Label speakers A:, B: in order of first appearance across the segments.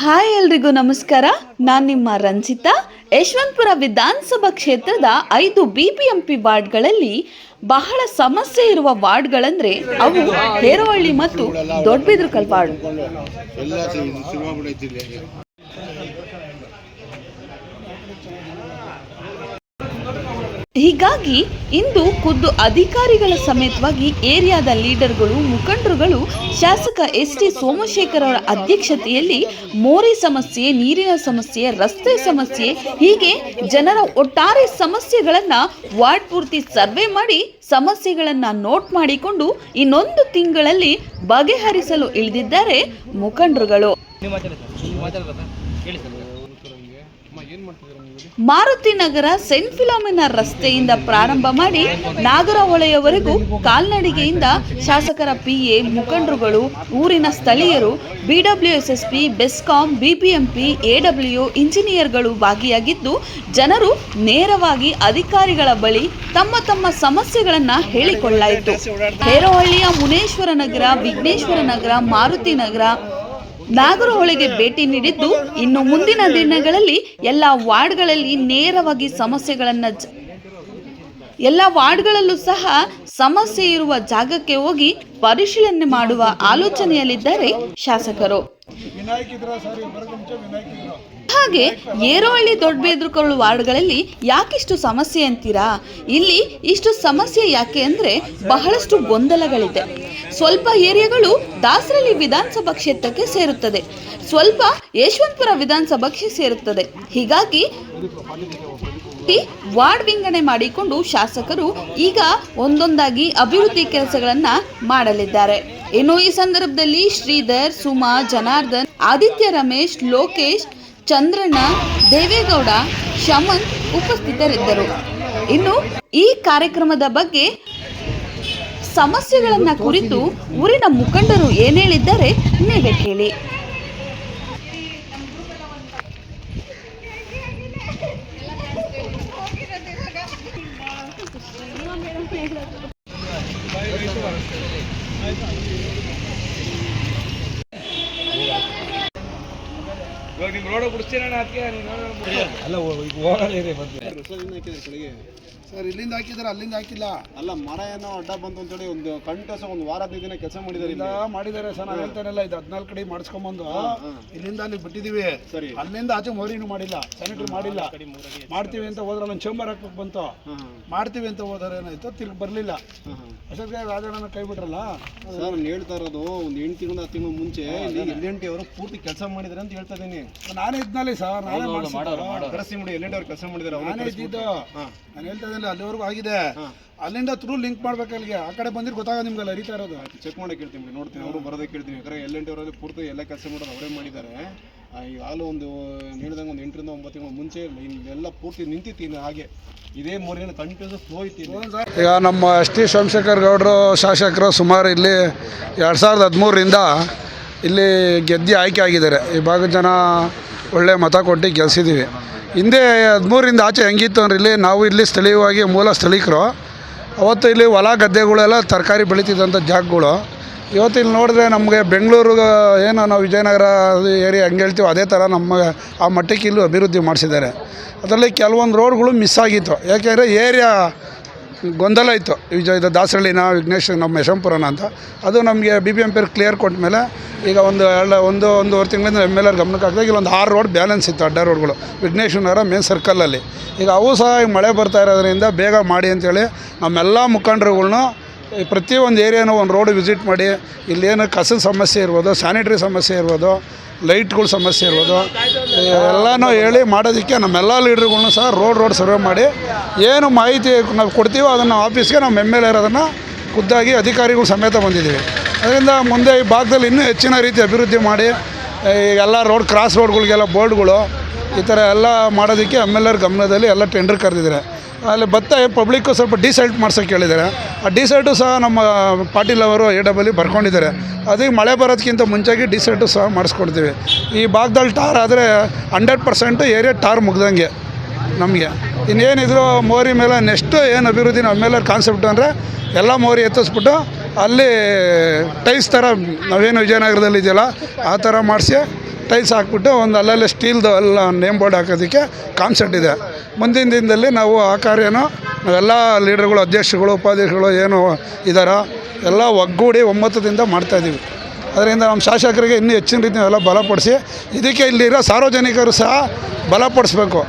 A: Hi ಎಲ್ರಿಗೂ ನಮಸ್ಕಾರ. ನಾನು ನಿಮ್ಮ ರಂಜಿತಾ. ಯಶವಂತಪುರ ವಿಧಾನಸಭಾ ಕ್ಷೇತ್ರದ ಐದು ಬಿಬಿಎಂಪಿ ವಾರ್ಡ್ಗಳಲ್ಲಿ ಬಹಳ ಸಮಸ್ಯೆ ಇರುವ ವಾರ್ಡ್ಗಳಂದ್ರೆ ಅವು ಹೇರವಳ್ಳಿ ಮತ್ತು ದೊಡ್ಡಬಿದ್ರಕಲ್ ವಾರ್ಡ್
B: ಎಲ್ಲ ಸಿನಿಮಾ ಬಿಡೈತಿ ಇಲ್ಲಿ
A: ಹೀಗಾಗಿ ಇಂದು ಖುದ್ದು ಅಧಿಕಾರಿಗಳ ಸಮೇತವಾಗಿ ಏರಿಯಾದ ಲೀಡರ್ಗಳು, ಮುಖಂಡರುಗಳು, ಶಾಸಕ ಎಸ್ ಟಿ ಸೋಮಶೇಖರ್ ಅವರ ಅಧ್ಯಕ್ಷತೆಯಲ್ಲಿ ಮೋರಿ ಸಮಸ್ಯೆ, ನೀರಿನ ಸಮಸ್ಯೆ, ರಸ್ತೆ ಸಮಸ್ಯೆ, ಹೀಗೆ ಜನರ ಒಟ್ಟಾರೆ ಸಮಸ್ಯೆಗಳನ್ನ ವಾರ್ಡ್ ಪೂರ್ತಿ ಸರ್ವೆ ಮಾಡಿ ಸಮಸ್ಯೆಗಳನ್ನ ನೋಟ್ ಮಾಡಿಕೊಂಡು ಇನ್ನೊಂದು ತಿಂಗಳಲ್ಲಿ ಬಗೆಹರಿಸಲು ಇಳಿದಿದ್ದಾರೆ ಮುಖಂಡರುಗಳು
C: ನೀವು ಮಾತಾಡಿ ಸರ್ ನೀವು ಮಾತಾಡ್ಬೇಕು ಸರ್ ಹೇಳಿ ಸರ್
B: ಅಮ್ಮ ಏನು ಮಾಡ್ತಿದ್ದೀರಾ ನೀವು ಇಲ್ಲಿ?
A: ಮಾರುತಿ ನಗರ ಸೆಂಟ್ ಫಿಲೋಮಿನಾ ರಸ್ತೆಯಿಂದ ಪ್ರಾರಂಭ ಮಾಡಿ ನಾಗರ ಹೊಳೆಯವರೆಗೂ ಕಾಲ್ನಡಿಗೆಯಿಂದ ಶಾಸಕರ ಪಿಎ ಮುಖಂಡರುಗಳು, ಊರಿನ ಸ್ಥಳೀಯರು, ಬಿಡಬ್ಲ್ಯೂಎಸ್ಎಸ್ಪಿ, ಬೆಸ್ಕಾಂ ಬಿಬಿಎಂಪಿ ಎಡಬ್ಲ್ಯೂ ಇಂಜಿನಿಯರ್ಗಳು ಭಾಗಿಯಾಗಿದ್ದು, ಜನರು ನೇರವಾಗಿ ಅಧಿಕಾರಿಗಳ ಬಳಿ ತಮ್ಮ ತಮ್ಮ ಸಮಸ್ಯೆಗಳನ್ನು ಹೇಳಿಕೊಳ್ಳಾಯಿತು. ಹೇರಹಳ್ಳಿಯ ಮುನೇಶ್ವರ ನಗರ, ವಿಘ್ನೇಶ್ವರ ನಗರ, ಮಾರುತಿ ನಗರ ನಾಗರಹೊಳೆಗೆ ಭೇಟಿ ನೀಡಿದ್ದು ಇನ್ನು ಮುಂದಿನ ದಿನಗಳಲ್ಲಿ ಎಲ್ಲ ವಾರ್ಡ್ಗಳಲ್ಲಿ ನೇರವಾಗಿ ಸಮಸ್ಯೆಗಳನ್ನು ಎಲ್ಲ ವಾರ್ಡ್ಗಳಲ್ಲೂ ಸಹ ಸಮಸ್ಯೆ ಇರುವ ಜಾಗಕ್ಕೆ ಹೋಗಿ ಪರಿಶೀಲನೆ ಮಾಡುವ ಆಲೋಚನೆಯಲ್ಲಿದ್ದಾರೆ ಶಾಸಕರು. ಹಾಗೆ ಏರೋಹಳ್ಳಿ ದೊಡ್ಡಬೇದ್ರುಕರು ವಾರ್ಡ್ಗಳಲ್ಲಿ ಯಾಕಿಷ್ಟು ಸಮಸ್ಯೆ ಅಂತೀರಾ? ಇಲ್ಲಿ ಇಷ್ಟು ಸಮಸ್ಯೆ ಯಾಕೆ ಅಂದ್ರೆ ಬಹಳಷ್ಟು ಗೊಂದಲಗಳಿದೆ. ಸ್ವಲ್ಪ ಏರಿಯಾಗಳು ದಾಸರಳ್ಳಿ ವಿಧಾನಸಭಾ ಕ್ಷೇತ್ರಕ್ಕೆ ಸೇರುತ್ತದೆ. ಸ್ವಲ್ಪ ಯಶವಂತಪುರ ವಿಧಾನಸಭಾ ಸೇರುತ್ತದೆ. ಹೀಗಾಗಿ ಈ ವಾರ್ಡ್ ವಿಂಗಡಣೆ ಮಾಡಿಕೊಂಡು ಶಾಸಕರು ಈಗ ಒಂದೊಂದಾಗಿ ಅಭಿವೃದ್ಧಿ ಕೆಲಸಗಳನ್ನ ಮಾಡಲಿದ್ದಾರೆ. ಇನ್ನು ಈ ಸಂದರ್ಭದಲ್ಲಿ ಶ್ರೀಧರ್, ಸುಮಾ, ಜನಾರ್ದನ್, ಆದಿತ್ಯ ರಮೇಶ್, ಲೋಕೇಶ್, ಚಂದ್ರಣ್ಣ, ದೇವೇಗೌಡ ಶಮನ್ ಉಪಸ್ಥಿತರಿದ್ದರು. ಇನ್ನು ಈ ಕಾರ್ಯಕ್ರಮದ ಬಗ್ಗೆ ಸಮಸ್ಯೆಗಳನ್ನ ಕುರಿತು ಊರಿನ ಮುಖಂಡರು ಏನೇಳಿದ್ದಾರೆ ನೀವೇ ಕೇಳಿ.
C: ಅಲ್ಲ ಬಂದು
B: ಸರ್
D: ಇಲ್ಲಿಂದ ಹಾಕಿದಾರೆ ಅಲ್ಲಿಂದ ಹಾಕಿಲ್ಲ.
B: ಅಲ್ಲ ಮರ ಏನೋ ಅಡ್ಡ ಬಂತು ಅಂತೇಳಿ ಒಂದು ಕಂಟಿನ್ಯೂಸ್ ಒಂದು ವಾರ ಹದಿನೈದು ದಿನ ಕೆಲಸ ಮಾಡಿದಾರೆ
D: ಇಲ್ಲ.
B: ಮಾಡಿದಾರೆ
D: ಮಾಡಿದ್ದಾರೆ ಸರ್ ನಾವು ಹೇಳ್ತಾನೆಲ್ಲ ಇದು ಹದಿನಾಲ್ಕು ಕಡೆ ಮಾಡಿಸ್ಕೊಂಬಂದು. ಇಲ್ಲಿಂದ ಅಲ್ಲಿ ಬಿಟ್ಟಿದೀವಿ.
B: ಸರಿ.
D: ಅಲ್ಲಿಂದ ಆಚೆ ಮೋರಿನೂ ಮಾಡಿಲ್ಲ ಸ್ಯಾನಿಟರಿ ಮಾಡಿಲ್ಲ. ಮಾಡ್ತೀವಿ ಅಂತ ಹೋದ್ರೆ ನನ್ನ ಚೇಂಬರ್ ಹಾಕ್ಬೇಕು ಬಂತು. ಮಾಡ್ತೀವಿ ಅಂತ ಹೋದ್ರೆ ಏನಾಯ್ತು? ತಿರ್ಗಿ ಬರಲಿಲ್ಲ.
B: ಅಶೋಕ್
D: ಅಷ್ಟೊತ್ತಿಗೆ ರಾಜಣ್ಣನ ಕೈ ಬಿಟ್ರಲ್ಲ?
B: ಸರ್ ನಾನು ಹೇಳ್ತಾ ಇರೋದು ಒಂದು ಎಂಟು ತಿಂಗಳು ಹತ್ತು ತಿಂಗಳು ಮುಂಚೆ ಇಲ್ಲಿ ಎಲ್ಲೆಂಟಿ ಅವರು ಪೂರ್ತಿ ಕೆಲಸ ಮಾಡಿದ್ದಾರೆ ಅಂತ ಹೇಳ್ತಾ ಇದ್ದೀನಿ
D: ನಾನೇ ಇದ್ನಲ್ಲಿ ಸರ್ ನಾನೇ ಮಾಡಿಸಿದ್ದು.
B: ಕರೆಸಿ ಮಾಡಿ ಎಲ್ ಅವ್ರು ಕೆಲಸ ಮಾಡಿದಾರೆ
D: ನಾನೇ
B: ಅವರು
D: ಇದ್ದಿದ್ದು. ನಾನು ಹೇಳ್ತಾ ಇದ್ದಿಲ್ಲ ಅಲ್ಲಿವರೆಗೂ ಆಗಿದೆ. ಅಲ್ಲಿಂದ ತ್ರೂ ಲಿಂಕ್ ಮಾಡ್ಬೇಕು ಅಲ್ಲಿಗೆ. ಆ ಕಡೆ ಬಂದಿರ್ ಗೊತ್ತಾಗ ನಿಮ್ಗೆಲ್ಲ ಹರಿತಾ ಇರೋದು.
B: ಚೆಕ್ ಮಾಡಕ್ಕೆ ಹೇಳ್ತೀನಿ ನೋಡ್ತೀನಿ. ಅವರು ಬರೋದಕ್ಕೆ ಹೇಳ್ತೀನಿ ಯಾಕಂದ್ರೆ ಎಲ್ ಎಂಟು ಪೂರ್ತಿ ಎಲ್ಲ ಕೆಲಸ ಮಾಡೋದು ಅವರೇ ಮಾಡಿದ್ದಾರೆ. ಆ, ಈಗಾಗಲೂ ಒಂದು ಹೇಳಿದಂಗೆ ಒಂದು ಎಂಟರಿಂದ ಒಂಬತ್ತು ತಿಂಗಳು ಮುಂಚೆ ಇಲ್ಲೆಲ್ಲ ಪೂರ್ತಿ ನಿಂತಿತ್ತು ಇನ್ನು ಹಾಗೆ. ಇದೇ ಮೂರಿನ ಕಂಟಿನ್ಯೂಸ್ ಹೋಯ್ತೀನಿ
D: ಈಗ ನಮ್ಮ ಎಸ್ ಟಿ ಸೋಮಶೇಖರ್ ಗೌಡರು ಶಾಸಕರು ಸುಮಾರು ಇಲ್ಲಿ ಎರಡು ಸಾವಿರದ ಹದಿಮೂರರಿಂದ ಇಲ್ಲಿ ಗೆದ್ದಿ ಆಯ್ಕೆ ಆಗಿದ್ದಾರೆ. ಈ ಭಾಗದ ಜನ ಒಳ್ಳೆ ಮತ ಕೊಟ್ಟು ಗೆಲ್ಸಿದ್ದೀವಿ. ಹಿಂದೆ ಹದಿಮೂರಿಂದ ಆಚೆ ಹೆಂಗಿತ್ತು ಅಂದ್ರೆ ಇಲ್ಲಿ ನಾವು ಇಲ್ಲಿ ಸ್ಥಳೀಯವಾಗಿ ಮೂಲ ಸ್ಥಳೀಕರು. ಅವತ್ತು ಇಲ್ಲಿ ಹೊಲ ಗದ್ದೆಗಳೆಲ್ಲ ತರಕಾರಿ ಬೆಳೀತಿದ್ದಂಥ ಜಾಗಗಳು. ಇವತ್ತು ಇಲ್ಲಿ ನೋಡಿದ್ರೆ ನಮಗೆ ಬೆಂಗಳೂರು, ಏನು ನಾವು ವಿಜಯನಗರ ಏರಿಯಾ ಹೆಂಗೆ ಹೇಳ್ತೀವೋ ಅದೇ ಥರ ನಮ್ಮ ಆ ಮಟ್ಟಕ್ಕೆ ಇಲ್ಲೂ ಅಭಿವೃದ್ಧಿ ಮಾಡಿಸಿದ್ದಾರೆ. ಅದರಲ್ಲಿ ಕೆಲವೊಂದು ರೋಡ್ಗಳು ಮಿಸ್ ಆಗಿತ್ತು. ಯಾಕೆಂದರೆ ಏರಿಯಾ ಗೊಂದಲ ಇತ್ತು. ವಿಜಯ ಇದು ದಾಸರಳ್ಳಿನ ವಿಘ್ನೇಶ್ ನಮ್ಮ ಯಶಂಪುರನ ಅಂತ. ಅದು ನಮಗೆ B B M P clear ಕೊಟ್ಟ ಮೇಲೆ ಈಗ ಒಂದು ಎರಡು, ಒಂದು, ಒಂದೂವರೆ ತಿಂಗಳಿಂದ ಎಂ ಎಲ್ ಆರ್ ಗಮನಕ್ಕೆ ಹಾಕಿದಾಗ ಇಲ್ಲೊಂದು ಆರು ರೋಡ್ ಬ್ಯಾಲೆನ್ಸ್ ಇತ್ತು, ಅಡ್ಡ ರೋಡ್ಗಳು. ವಿಘ್ನೇಶ್ ನಗರ ಮೇನ್ ಸರ್ಕಲಲ್ಲಿ ಈಗ ಅವು ಸಹ ಈಗ ಮಳೆ ಬರ್ತಾ ಇರೋದ್ರಿಂದ ಬೇಗ ಮಾಡಿ ಅಂತೇಳಿ ನಮ್ಮೆಲ್ಲ ಮುಖಂಡರುಗಳ್ನು ಪ್ರತಿಯೊಂದು ಏರಿಯಾನೂ ಒಂದು ರೋಡ್ ವಿಸಿಟ್ ಮಾಡಿ, ಇಲ್ಲೇನು ಕಸದ ಸಮಸ್ಯೆ ಇರ್ಬೋದು, ಸ್ಯಾನಿಟ್ರಿ ಸಮಸ್ಯೆ ಇರ್ಬೋದು, ಲೈಟ್ಗಳ ಸಮಸ್ಯೆ ಇರ್ಬೋದು ಎಲ್ಲನೂ ಹೇಳಿ ಮಾಡೋದಕ್ಕೆ ನಮ್ಮೆಲ್ಲ ಲೀಡ್ರುಗಳ್ನು ಸಹ ರೋಡ್ ರೋಡ್ ಸರ್ವೆ ಮಾಡಿ, ಏನು ಮಾಹಿತಿ ನಾವು ಕೊಡ್ತೀವೋ ಅದನ್ನು ಆಫೀಸ್ಗೆ ನಮ್ಮ ಎಂ ಎಲ್ ಇರೋದನ್ನು ಖುದ್ದಾಗಿ ಅಧಿಕಾರಿಗಳು ಸಮೇತ ಬಂದಿದ್ದೀವಿ. ಅದರಿಂದ ಮುಂದೆ ಈ ಭಾಗದಲ್ಲಿ ಇನ್ನೂ ಹೆಚ್ಚಿನ ರೀತಿ ಅಭಿವೃದ್ಧಿ ಮಾಡಿ ಎಲ್ಲ ರೋಡ್, ಕ್ರಾಸ್ ರೋಡ್ಗಳಿಗೆಲ್ಲ ಬೋರ್ಡ್ಗಳು, ಈ ಥರ ಎಲ್ಲ ಮಾಡೋದಕ್ಕೆ ಎಂ ಎಲ್ ಗಮನದಲ್ಲಿ ಎಲ್ಲ ಟೆಂಡರ್ ಕರೆದಿದ್ದಾರೆ. ಅಲ್ಲಿ ಭತ್ತ ಪಬ್ಲಿಕ್ಕು ಸ್ವಲ್ಪ ಡಿಸೈಡ್ ಮಾಡ್ಸೋಕೆ ಕೇಳಿದ್ದಾರೆ. ಆ ಡಿಸೈಡು ಸಹ ನಮ್ಮ ಪಾಟೀಲ್ ಅವರು ಎ ಡಬಲ್ಲಿ ಬರ್ಕೊಂಡಿದ್ದಾರೆ. ಅದಕ್ಕೆ ಮಳೆ ಬರೋದಕ್ಕಿಂತ ಮುಂಚೆಗೆ ಡಿಸೈಡು ಸಹ ಮಾಡಿಸ್ಕೊಡ್ತೀವಿ ಈ ಭಾಗದಲ್ಲಿ ಟಾರ್ ಆದರೆ ಹಂಡ್ರೆಡ್ ಪರ್ಸೆಂಟು ಏರಿಯಾ ಟಾರ್ ಮುಗ್ದಂಗೆ ನಮಗೆ. ಇನ್ನೇನಿದ್ರು ಮೋರಿ ಮೇಲೆ ನೆಕ್ಸ್ಟ್ ಏನು ಅಭಿವೃದ್ಧಿ ನಮ್ಮ ಮೇಲೆ ಕಾನ್ಸೆಪ್ಟ್ ಅಂದರೆ ಎಲ್ಲ ಮೋರಿ ಎತ್ತಿಸ್ಬಿಟ್ಟು ಅಲ್ಲಿ ಟೈಲ್ಸ್ ಥರ ನಾವೇನು ವಿಜಯನಗರದಲ್ಲಿ ಇದೆಯಲ್ಲ ಆ ಥರ ಮಾಡಿಸಿ ಟೈಲ್ಸ್ ಹಾಕ್ಬಿಟ್ಟು ಒಂದು ಅಲ್ಲಲ್ಲೇ ಸ್ಟೀಲ್ದು ಎಲ್ಲ ನೇಮ್ ಬೋರ್ಡ್ ಹಾಕೋದಕ್ಕೆ ಕಾನ್ಸೆಪ್ಟ್ ಇದೆ. ಮುಂದಿನ ದಿನದಲ್ಲಿ ನಾವು ಆ ಕಾರ್ಯನ ನಾವೆಲ್ಲ ಲೀಡರ್ಗಳು, ಅಧ್ಯಕ್ಷಗಳು, ಉಪಾಧ್ಯಕ್ಷಗಳು ಏನು ಇದ್ದಾರೋ ಎಲ್ಲ ಒಗ್ಗೂಡಿ ಒಮ್ಮತದಿಂದ ಮಾಡ್ತಾಯಿದ್ದೀವಿ ಅದರಿಂದ ನಮ್ಮ ಶಾಸಕರಿಗೆ ಇನ್ನೂ ಹೆಚ್ಚಿನ ರೀತಿ ನಾವೆಲ್ಲ ಬಲಪಡಿಸಿ ಇದಕ್ಕೆ ಇಲ್ಲಿರೋ ಸಾರ್ವಜನಿಕರು ಸಹ ಬಲಪಡಿಸ್ಬೇಕು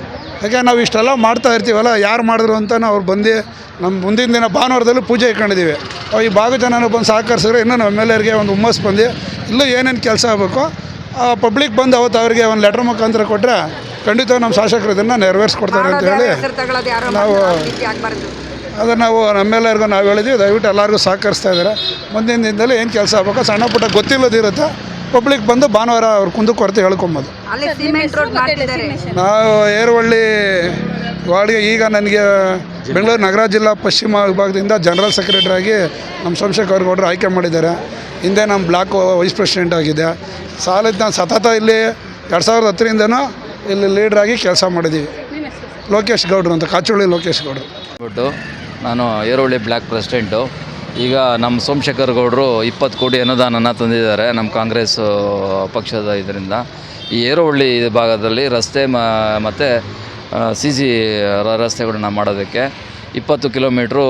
D: ಯಾಕೆ ನಾವು ಇಷ್ಟೆಲ್ಲ ಮಾಡ್ತಾ ಇರ್ತೀವಲ್ಲ, ಯಾರು ಮಾಡಿದ್ರು ಅಂತ ಅವ್ರು ಬಂದು ನಮ್ಮ ಮುಂದಿನ ದಿನ ಭಾನುವಾರದಲ್ಲೂ ಪೂಜೆ ಇಟ್ಕೊಂಡಿದ್ದೀವಿ. ಈ ಭಾಗ ಜನರು ಬಂದು ಸಹಕರಿಸಿದ್ರೆ ಇನ್ನೂ ನಮ್ಮ ಎಂ ಎಲ್ ಎರಿಗೆ ಒಂದು ಹುಮ್ಮಸ್ ಬಂದು, ಇಲ್ಲೂ ಏನೇನು ಕೆಲಸ ಆಗಬೇಕು ಪಬ್ಲಿಕ್ ಬಂದು ಅವತ್ತು ಅವರಿಗೆ ಒಂದು ಲೆಟರ್ ಮುಖಾಂತರ ಕೊಟ್ಟರೆ ಖಂಡಿತ ನಮ್ಮ ಶಾಸಕರು ಇದನ್ನು ನೆರವೇರಿಸ್ಕೊಡ್ತಾರೆ ಅಂತ ಹೇಳಿ ನಾವು ಅದನ್ನು ನಾವು ನಮ್ಮೆಲ್ಲರಿಗೂ ನಾವು ಹೇಳಿದ್ವಿ ದಯವಿಟ್ಟು ಎಲ್ಲರಿಗೂ ಸಹಕರಿಸ್ತಾ ಇದ್ದಾರೆ. ಮುಂದಿನ ದಿನದಲ್ಲಿ ಏನು ಕೆಲಸ ಆಗಬೇಕು ಸಣ್ಣ ಪುಟ್ಟ ಗೊತ್ತಿಲ್ಲದಿರುತ್ತೆ ಪಬ್ಲಿಕ್ ಬಂದು ಭಾನುವಾರ ಅವ್ರ ಕುಂದು ಕೊರತೆ ಹೇಳ್ಕೊಬೋದು. ನಾವು ಏರುವಳ್ಳಿ ವಾರ್ಡ್ಗೆ ಈಗ ನನಗೆ ಬೆಂಗಳೂರು ನಗರ ಜಿಲ್ಲಾ ಪಶ್ಚಿಮ ವಿಭಾಗದಿಂದ ಜನರಲ್ ಸೆಕ್ರೆಟರಿ ಆಗಿ ನಮ್ಮ ಸೋಮಶೇಖರ್ ಗೌಡರು ಆಯ್ಕೆ ಮಾಡಿದ್ದಾರೆ. ಹಿಂದೆ ನಮ್ಮ ಬ್ಲಾಕ್ ವೈಸ್ ಪ್ರೆಸಿಡೆಂಟ್ ಆಗಿದೆ. ಸಾಲದ ನಾನು ಸತತ ಇಲ್ಲಿ ಎರಡು ಸಾವಿರದ ಹತ್ತರಿಂದನೂ ಇಲ್ಲಿ ಲೀಡ್ರಾಗಿ ಕೆಲಸ ಮಾಡಿದ್ದೀವಿ ಲೋಕೇಶ್ ಗೌಡ್ರು ಅಂತ ಕಾಚುಳ್ಳಿ ಲೋಕೇಶ್ ಗೌಡ್ರು.
E: ಬಿಟ್ಟು ನಾನು ಏರೋಳಿ ಬ್ಲಾಕ್ ಪ್ರೆಸಿಡೆಂಟು. ಈಗ ನಮ್ಮ ಸೋಮಶೇಖರ್ ಗೌಡರು ಇಪ್ಪತ್ತು ಕೋಟಿ ಅನುದಾನನ ತಂದಿದ್ದಾರೆ ನಮ್ಮ ಕಾಂಗ್ರೆಸ್ ಪಕ್ಷದ ಇದರಿಂದ. ಈ ಏರೋಹಳ್ಳಿ ಭಾಗದಲ್ಲಿ ರಸ್ತೆ ಮ, ಮತ್ತು ಸಿ ಸಿ ರಸ್ತೆಗಳನ್ನ ಮಾಡೋದಕ್ಕೆ ಇಪ್ಪತ್ತು ಕಿಲೋಮೀಟ್ರು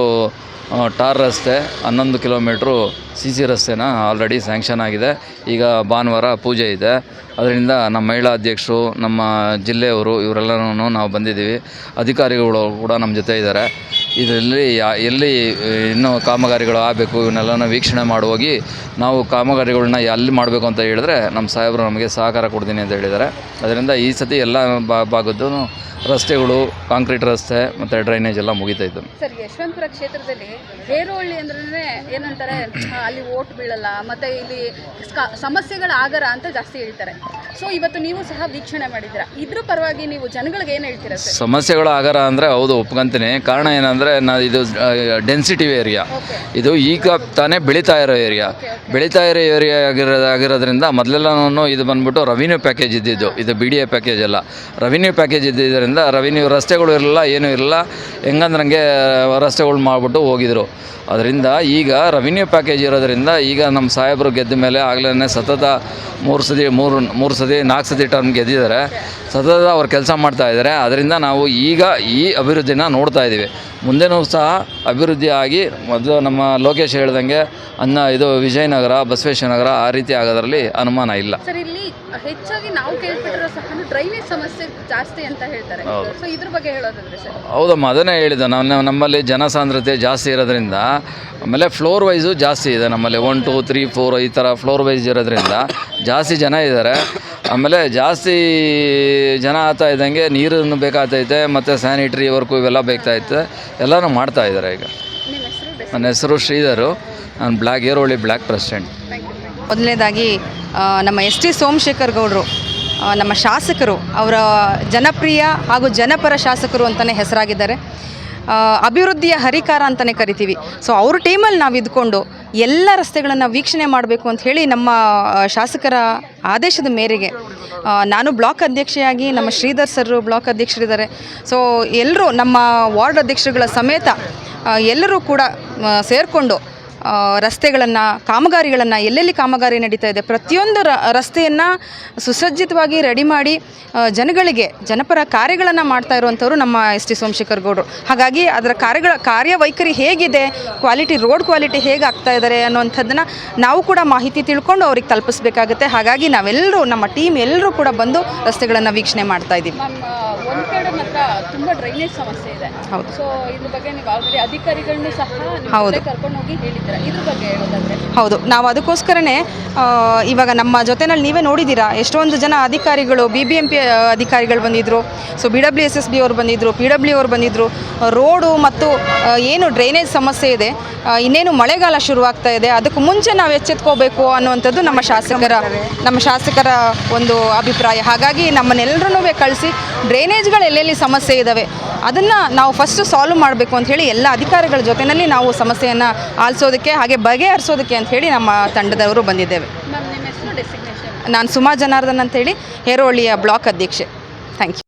E: ಟಾರ್ ರಸ್ತೆ ಹನ್ನೊಂದು ಕಿಲೋಮೀಟ್ರು ಸಿ ಸಿ ರಸ್ತೆನ ಆಲ್ರೆಡಿ ಸ್ಯಾಂಕ್ಷನ್ ಆಗಿದೆ. ಈಗ ಭಾನುವಾರ ಪೂಜೆ ಇದೆ. ಅದರಿಂದ ನಮ್ಮ ಮಹಿಳಾ ಅಧ್ಯಕ್ಷರು, ನಮ್ಮ ಜಿಲ್ಲೆಯವರು ಇವರೆಲ್ಲರೂ ನಾವು ಬಂದಿದ್ದೀವಿ. ಅಧಿಕಾರಿಗಳು ಕೂಡ ನಮ್ಮ ಜೊತೆ ಇದ್ದಾರೆ. ಇದರಲ್ಲಿ ಎಲ್ಲಿ ಇನ್ನೂ ಕಾಮಗಾರಿಗಳು ಆಗಬೇಕು, ಇವನ್ನೆಲ್ಲನೂ ವೀಕ್ಷಣೆ ಮಾಡುವಾಗಿ ನಾವು ಕಾಮಗಾರಿಗಳನ್ನ ಎಲ್ಲಿ ಮಾಡಬೇಕು ಅಂತ ಹೇಳಿದ್ರೆ ನಮ್ಮ ಸಾಹೇಬರು ನಮಗೆ ಸಹಕಾರ ಕೊಡ್ತೀನಿ ಅಂತ ಹೇಳಿದ್ದಾರೆ. ಅದರಿಂದ ಈ ಸತಿ ಎಲ್ಲ ಭಾಗದ್ದು ರಸ್ತೆಗಳು ಕಾಂಕ್ರೀಟ್ ರಸ್ತೆ ಮತ್ತು ಡ್ರೈನೇಜ್ ಎಲ್ಲ ಮುಗಿತಾಯಿತ್ತು
F: ಸರ್ ಯಶವಂತಪುರ ಕ್ಷೇತ್ರದಲ್ಲಿ ಹೇರೋಳ್ಳಿ ಅಂದ್ರೆ ಏನಂತಾರೆ ಅಲ್ಲಿ ಓಟ್ ಬೀಳಲ್ಲ ಮತ್ತೆ ಇಲ್ಲಿ ಸಮಸ್ಯೆಗಳ ಆಗರ ಅಂತ ಜಾಸ್ತಿ ಹೇಳ್ತಾರೆ. ಸೊ ಇವತ್ತು ನೀವು ಸಹ ವೀಕ್ಷಣೆ ಮಾಡಿದ್ರ ಇದ್ರ ಪರವಾಗಿ ನೀವು ಜನಗಳಿಗೆ ಏನು ಹೇಳ್ತೀರಾ ಸರ್?
E: ಸಮಸ್ಯೆಗಳು ಆಗರ ಅಂದರೆ ಹೌದು ಒಪ್ಕೊಂತೀನಿ. ಕಾರಣ ಏನಂದರೆ ನಾ ಇದು ಡೆನ್ಸಿಟಿ ಏರಿಯಾ ಇದು ಈಗ ತಾನೇ ಬೆಳೀತಾ ಇರೋ ಏರಿಯಾ ಬೆಳೀತಾ ಇರೋ ಏರಿಯಾ ಆಗಿರೋ ಆಗಿರೋದ್ರಿಂದ ಮೊದಲೆಲ್ಲ ಇದು ಬಂದ್ಬಿಟ್ಟು ರೆವಿನ್ಯೂ ಪ್ಯಾಕೇಜ್ ಇದ್ದಿದ್ದು. ಇದು ಬಿ ಡಿ ಎ ಪ್ಯಾಕೇಜ್ ಅಲ್ಲ. ರೆವಿನ್ಯೂ ಪ್ಯಾಕೇಜ್ ಇದ್ದಿದ್ದರಿಂದ ರೆವಿನ್ಯೂ ರಸ್ತೆಗಳು ಇರಲಿಲ್ಲ ಏನೂ ಇರಲಿಲ್ಲ. ಹೆಂಗಂದ್ರಂಗೆ ರಸ್ತೆಗಳು ಮಾಡಿಬಿಟ್ಟು ಹೋಗಿದ್ರು. ಅದರಿಂದ ಈಗ ರೆವಿನ್ಯೂ ಪ್ಯಾಕೇಜ್ ಇರೋದರಿಂದ ಈಗ ನಮ್ಮ ಸಾಹೇಬರು ಗೆದ್ದ ಮೇಲೆ ಆಗಲೇ ಸತತ ಮೂರು ಸತಿ ಮೂರು ಮೂರು ಸತಿ ನಾಲ್ಕು ಸತಿ ಟರ್ಮ್ ಗೆದ್ದಿದ್ದಾರೆ. ಸತತ ಅವ್ರು ಕೆಲಸ ಮಾಡ್ತಾ ಇದ್ದಾರೆ. ಅದರಿಂದ ನಾವು ಈಗ ಈ ಅಭಿವೃದ್ಧಿನ ನೋಡ್ತಾ ಇದ್ದೀವಿ. ಮುಂದೆನೂ ಸಹ ಅಭಿವೃದ್ಧಿ ಆಗಿ ಮೊದಲು ನಮ್ಮ ಲೋಕೇಶ್ ಹೇಳ್ದಂಗೆ ಅನ್ನ ಇದು ವಿಜಯನಗರ ಬಸವೇಶ್ವರ ನಗರ ಆ ರೀತಿ ಆಗೋದ್ರಲ್ಲಿ ಅನುಮಾನ ಇಲ್ಲ.
F: ಸರ್ ಇಲ್ಲಿ ಹೆಚ್ಚಾಗಿ ನಾವು ಕೇಳ್ಬಿಟ್ಟಿರೋ ಸಹ ಡ್ರೈನೇಜ್ ಸಮಸ್ಯೆ ಜಾಸ್ತಿ ಅಂತ ಹೇಳ್ತಾರೆ.
E: ಹೌದು.
F: ಸೊ ಇದ್ರ ಬಗ್ಗೆ ಹೇಳೋದಾದ್ರೆ ಸರ್?
E: ಹೌದಮ್ಮ ಅದನ್ನೇ ಹೇಳಿದ ನಾನು ನಮ್ಮಲ್ಲಿ ಜನಸಾಂದ್ರತೆ ಜಾಸ್ತಿ ಇರೋದ್ರಿಂದ ಆಮೇಲೆ ಫ್ಲೋರ್ ವೈಸು ಜಾಸ್ತಿ ಇದೆ ನಮ್ಮಲ್ಲಿ. ಒನ್ ಟು ತ್ರೀ ಫೋರ್ ಈ ಥರ ಫ್ಲೋರ್ ವೈಸ್ ಇರೋದ್ರಿಂದ ಜಾಸ್ತಿ ಜನ ಇದ್ದಾರೆ ಆಮೇಲೆ ಜಾಸ್ತಿ ಜನ ಆಗ್ತಾ ಇದ್ದಂಗೆ ನೀರನ್ನು ಬೇಕಾಗ್ತೈತೆ ಮತ್ತು ಸ್ಯಾನಿಟ್ರಿ ವರ್ಕು ಇವೆಲ್ಲ ಬೇಕಾಗ್ತೈತೆ. ಎಲ್ಲನೂ ಮಾಡ್ತಾ ಇದ್ದಾರೆ ಈಗ. ನನ್ನ ಹೆಸರು ಶ್ರೀಧರು. ನಾನು ಬ್ಲ್ಯಾಕ್ ಏರೋಳಿ ಬ್ಲ್ಯಾಕ್ ಪ್ರೆಸಿಡೆಂಟ್
G: ಮೊದಲನೇದಾಗಿ ನಮ್ಮ ಎಸ್ ಟಿ ಸೋಮಶೇಖರ್ ಗೌಡರು ನಮ್ಮ ಶಾಸಕರು ಅವರ ಜನಪ್ರಿಯ ಹಾಗೂ ಜನಪರ ಶಾಸಕರು ಅಂತಲೇ ಹೆಸರಾಗಿದ್ದಾರೆ. ಅಭಿವೃದ್ಧಿಯ ಹರಿಕಾರ ಅಂತಲೇ ಕರಿತೀವಿ. ಸೊ ಅವ್ರ ಟೀಮಲ್ಲಿ ನಾವು ಇದ್ಕೊಂಡು ಎಲ್ಲ ರಸ್ತೆಗಳನ್ನು ವೀಕ್ಷಣೆ ಮಾಡಬೇಕು ಅಂತ ಹೇಳಿ ನಮ್ಮ ಶಾಸಕರ ಆದೇಶದ ಮೇರೆಗೆ ನಾನು ಬ್ಲಾಕ್ ಅಧ್ಯಕ್ಷೆಯಾಗಿ ನಮ್ಮ ಶ್ರೀಧರ್ ಸರ್ ಬ್ಲಾಕ್ ಅಧ್ಯಕ್ಷರಿದ್ದಾರೆ. ಸೊ ಎಲ್ಲರೂ ನಮ್ಮ ವಾರ್ಡ್ ಅಧ್ಯಕ್ಷರುಗಳ ಸಮೇತ ಎಲ್ಲರೂ ಕೂಡ ಸೇರಿಕೊಂಡು ರಸ್ತೆಗಳನ್ನು, ಕಾಮಗಾರಿಗಳನ್ನು, ಎಲ್ಲೆಲ್ಲಿ ಕಾಮಗಾರಿ ನಡೀತಾ ಇದೆ, ಪ್ರತಿಯೊಂದು ರಸ್ತೆಯನ್ನು ಸುಸಜ್ಜಿತವಾಗಿ ರೆಡಿ ಮಾಡಿ ಜನಗಳಿಗೆ, ಜನಪರ ಕಾರ್ಯಗಳನ್ನು ಮಾಡ್ತಾ ಇರುವಂಥವ್ರು ನಮ್ಮ ಎಸ್ ಟಿ ಸೋಮಶೇಖರ್ ಗೌಡರು. ಹಾಗಾಗಿ ಅದರ ಕಾರ್ಯಗಳ, ಕಾರ್ಯವೈಖರಿ ಹೇಗಿದೆ ಕ್ವಾಲಿಟಿ ರೋಡ್ ಕ್ವಾಲಿಟಿ ಹೇಗೆ ಆಗ್ತಾ ಇದ್ದಾರೆ ಅನ್ನುವಂಥದ್ದನ್ನು ನಾವು ಕೂಡ ಮಾಹಿತಿ ತಿಳ್ಕೊಂಡು ಅವ್ರಿಗೆ ತಲುಪಿಸ್ಬೇಕಾಗುತ್ತೆ. ಹಾಗಾಗಿ ನಾವೆಲ್ಲರೂ, ನಮ್ಮ ಟೀಮ್ ಎಲ್ಲರೂ ಕೂಡ ಬಂದು ರಸ್ತೆಗಳನ್ನು ವೀಕ್ಷಣೆ ಮಾಡ್ತಾ ಇದ್ದೀವಿ.
F: ಒಂದು ಕಡೆ ಮಾತ್ರ ತುಂಬ ಡ್ರೈನೇಜ್ ಸಮಸ್ಯೆ ಇದೆ.
G: ಹೌದು.
F: ಸೊ ಇದ್ರ ಬಗ್ಗೆ ನೀವು ಆಲ್ರೆಡಿ ಅಧಿಕಾರಿಗಳನ್ನೂ ಸಹ
G: ಹೌದು.
F: ಕರ್ಕೊಂಡು ಹೋಗಿ ಹೇಳಿದ್ದೀರಾ? ಇದ್ರ ಬಗ್ಗೆ ಹೇಳೋದಾದ್ರೆ?
G: ಹೌದು. ನಾವು ಅದಕ್ಕೋಸ್ಕರನೇ ಆ, ಇವಾಗ ನಮ್ಮ ಜೊತೆನಲ್ಲಿ ನೀವೇ ನೋಡಿದ್ದೀರಾ ಎಷ್ಟೊಂದು ಜನ ಅಧಿಕಾರಿಗಳು ಬಿ ಬಿ ಎಂ ಪಿ ಅಧಿಕಾರಿಗಳು ಬಂದಿದ್ದರು so B W S S B ಅವ್ರು ಬಂದಿದ್ದರು ಪಿ ಡಬ್ಲ್ಯೂ ಅವ್ರು ಬಂದಿದ್ದರು ರೋಡು ಮತ್ತು ಆ, ಏನು ಡ್ರೈನೇಜ್ ಸಮಸ್ಯೆ ಇದೆ ಆ, ಇನ್ನೇನು ಮಳೆಗಾಲ ಶುರುವಾಗ್ತಾ ಇದೆ ಅದಕ್ಕೆ ಮುಂಚೆ ನಾವು ಎಚ್ಚೆತ್ಕೋಬೇಕು ಅನ್ನುವಂಥದ್ದು ನಮ್ಮ ಶಾಸಕರ ನಮ್ಮ ಶಾಸಕರ ಒಂದು ಅಭಿಪ್ರಾಯ. ಹಾಗಾಗಿ ನಮ್ಮನ್ನೆಲ್ಲರನ್ನೂ ಕಳಿಸಿ ಡ್ರೈನೇಜ್ಗಳು ಎಲ್ಲೆಲ್ಲಿ ಸಮಸ್ಯೆ ಇದ್ದಾವೆ ಅದನ್ನು ನಾವು ಫಸ್ಟು ಸಾಲ್ವ್ ಮಾಡಬೇಕು ಅಂತ ಹೇಳಿ ಎಲ್ಲ ಅಧಿಕಾರಿಗಳ ಜೊತೆಯಲ್ಲಿ ನಾವು ಸಮಸ್ಯೆಯನ್ನು ಆಲಿಸೋದಕ್ಕೆ ಹಾಗೆ ಬಗೆಹರಿಸೋದಕ್ಕೆ ಅಂತ ಹೇಳಿ ನಮ್ಮ ತಂಡದವರು ಬಂದಿದ್ದೇವೆ. ನಾನು ಸುಮಾ ಜನಾರ್ದನ್ ಅಂತೇಳಿ ಹೇರೋಳಿಯ ಬ್ಲಾಕ್ ಅಧ್ಯಕ್ಷೆ. Thank you